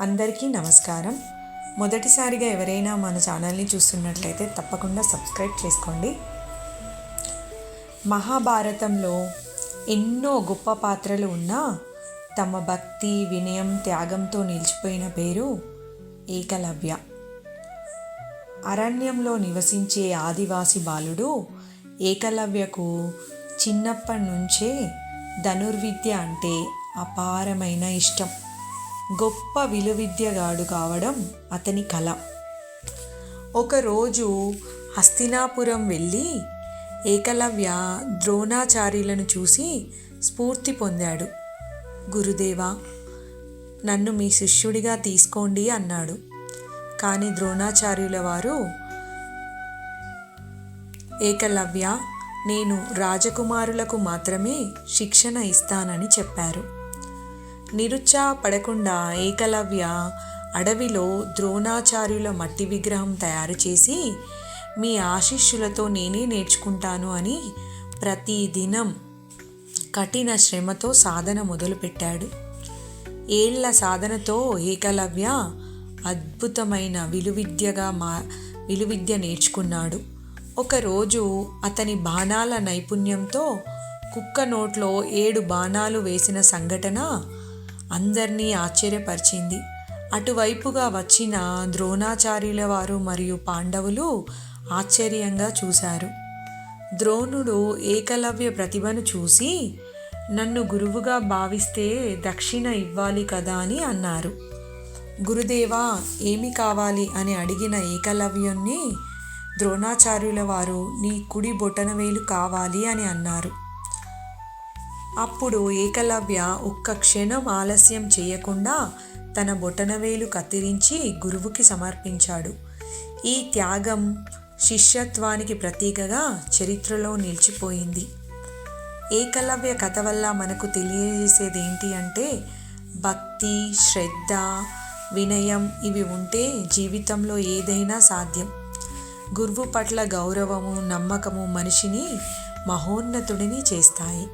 అందరికీ నమస్కారం. మొదటిసారిగా ఎవరైనా మన ఛానల్ని చూస్తున్నట్లయితే తప్పకుండా సబ్స్క్రైబ్ చేసుకోండి. మహాభారతంలో ఎన్నో గొప్ప పాత్రలు ఉన్నా తమ భక్తి వినయం త్యాగంతో నిలిచిపోయిన పేరు ఏకలవ్య. అరణ్యంలో నివసించే ఆదివాసి బాలుడు ఏకలవ్యకు చిన్నప్పటి నుంచే ధనుర్విద్య అంటే అపారమైన ఇష్టం. గొప్ప విలువిద్యగాడు కావడం అతని కళ ఒకరోజు హస్తినాపురం వెళ్ళి ఏకలవ్య ద్రోణాచార్యులను చూసి స్ఫూర్తి పొందాడు. గురుదేవా నన్ను మీ శిష్యుడిగా తీసుకోండి అన్నాడు. కానీ ద్రోణాచార్యుల వారు ఏకలవ్య నేను రాజకుమారులకు మాత్రమే శిక్షణ ఇస్తానని చెప్పారు. నిరుత్సాహపడకుండా ఏకలవ్య అడవిలో ద్రోణాచార్యుల మట్టి విగ్రహం తయారు చేసి మీ ఆశీస్సులతో నేనే నేర్చుకుంటాను అని ప్రతిదినం కఠిన శ్రమతో సాధన మొదలుపెట్టాడు. ఏళ్ళ సాధనతో ఏకలవ్య అద్భుతమైన విలువిద్యగా మా విలువిద్య నేర్చుకున్నాడు. ఒకరోజు అతని బాణాల నైపుణ్యంతో కుక్క నోట్లో ఏడు బాణాలు వేసిన సంఘటన అందరినీ ఆశ్చర్యపరిచింది. అటువైపుగా వచ్చిన ద్రోణాచార్యుల వారు మరియు పాండవులు ఆశ్చర్యంగా చూశారు. ద్రోణుడు ఏకలవ్య ప్రతిభను చూసి నన్ను గురువుగా భావిస్తే దక్షిణ ఇవ్వాలి కదా అని అన్నారు. గురుదేవా ఏమి కావాలి అని అడిగిన ఏకలవ్యుణ్ణి ద్రోణాచార్యుల వారు నీ కుడి బొటనవేలు కావాలి అని అన్నారు. అప్పుడు ఏకలవ్య ఒక్క క్షణం ఆలస్యం చేయకుండా తన బొటనవేలు కత్తిరించి గురువుకి సమర్పించాడు. ఈ త్యాగం శిష్యత్వానికి ప్రతీకగా చరిత్రలో నిలిచిపోయింది. ఏకలవ్య కథ వల్ల మనకు తెలియజేసేది ఏంటి అంటే భక్తి శ్రద్ధ వినయం ఇవి ఉంటే జీవితంలో ఏదైనా సాధ్యం. గురువు పట్ల గౌరవము నమ్మకము మనిషిని మహోన్నతుడిని చేస్తాయి.